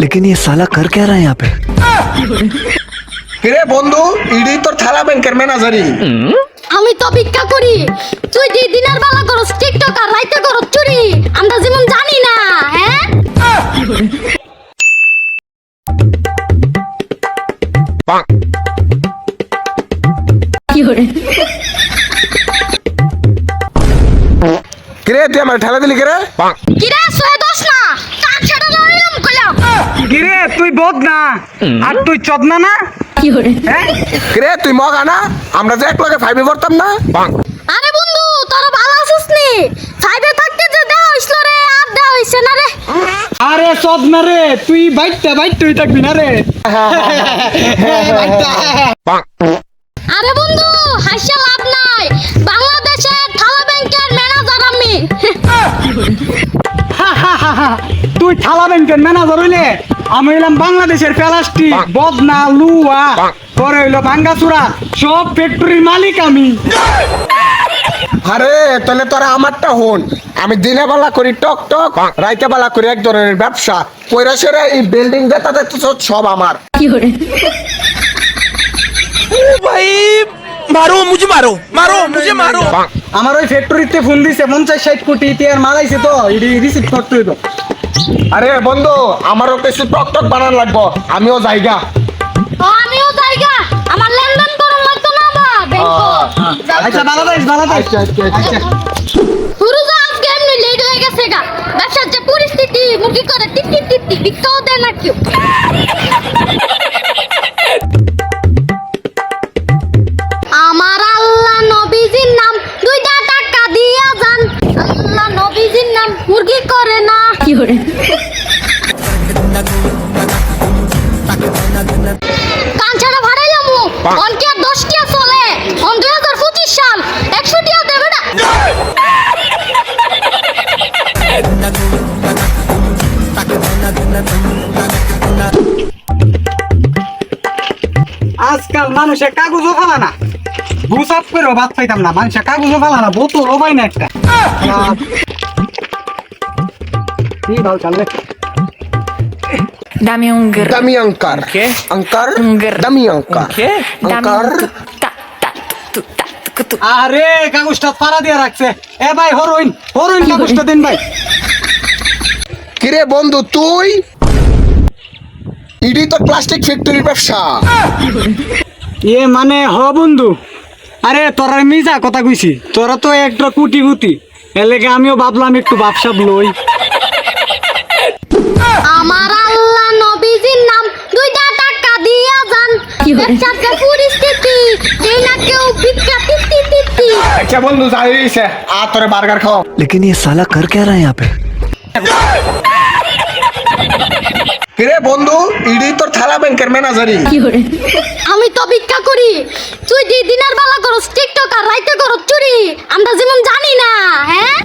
लेकिन ये साला कर क्या रहा है यहाँ पे কিরে বন্ধু ইডি তোর থালা ব্যাংকের ম্যানেজারি আমি তো ভিক্ষা করি তুই দি দিনের বেলা করস টিকটক আর রাইতে করস চুরি আমরা যেমন জানি না হ্যাঁ কি করে কিরে তুই আমার ঠেলা দিলি কিরে কি রে সয়ে দোষ না কিরে তুই বোধ না? আর তুই চদনা না কি করে হ্যাঁ? কিরে তুই মগা না? আমরা যে এক লগে ফাইভে পড়তাম না? আরে বন্ধু তোরা ভালো আছিস নি? ফাইভে থাকতে যে দেওয়া হইছিল রে আর দেওয়া হইছে না রে। আরে চদনা রে তুই বাইটটা বাইট তুই থাকবি না রে। আরে বন্ধু হাসিয়া লাভ নাই। বাংলাদেশের থালা ব্যাংকের ম্যানেজার আমি। থালা ব্যাংকের ম্যানেজার হইলে আমি হইলাম বাংলাদেশের প্যালাস্টি বদনা লুয়া পরে হইল ভাঙ্গাচুরা সব ফ্যাক্টরির মালিক আমি। আরে তাহলে তোরা আমারটা হন। আমি দিনে বেলা করি টক টক রাইতে বেলা করি এক ধরনের ব্যবসা। কৈরাসেরা এই বিল্ডিং যেটা দেখতেছ সব আমার। কি করে? ভাই মারো মুঝে মারো মারো মুঝে মারো। আমার ওই ফ্যাক্টরিতে ফোন দিছে পঞ্চাশ ষাট কোটি টিয়ার মারাইছে তো রিসিভ করতে হইতো আরে বন্ধু আমারও কিছু টক টক বানান লাগবো। আমিও জায়গা। ও আমিও জায়গা। আমার লেনদেন করুন লাগতো না বা আচ্ছা ভালো থাকিস ভালো থাকিস আচ্ছা আজকে এমনি লেট হয়ে গেছে গা? ব্যবসার যে পরিস্থিতি মুরগি করে টিপটি টিপটি বিকাও দেয় না কেউ। করে কাঞ্চাটা ভাড়াইলাম অনকে আর দশ টিয়া চলে। অন দুই হাজার পঁচিশ সাল। একশো টিয়া দেবে না। আজকাল মানুষে কাগজও ফালা না। বুসাপ করেও ভাত পাইতাম না। মানুষে কাগজও ফালা না। বোতলও পাই না একটা। ¿Qué? Dame অঙ্কার un tu, ta, ta, tu, ta, tu, tu. আরে কাগজটা পাড়া দিয়ে রাখছে। এ ভাই হরইন হরইন কাগজটা দিন ভাই। কিরে বন্ধু তুই? ইডি তো প্লাস্টিক ফ্যাক্টরির ব্যবসা। এ মানে হ বন্ধু। আরে তোরা মিজা কথা কইছি। তোরা তো একটা কুটি কুটি এর লেগে আমিও ভাবলাম একটু ভাবসাব লই। টিপটি আচ্ছা বন্ধু যাই হইছে আ তোরে বার্গার খাও लेकिन ये साला कर क्या रहा है यहाँ पे কিরে বন্ধু ইডি তোর থালা ব্যাংকের ম্যানেজারি আমি তো ভিক্ষা করি তুই দি দিনের বেলা করস টিকটক আর রাইতে করস চুরি আমরা যেমন জানি না হ্যাঁ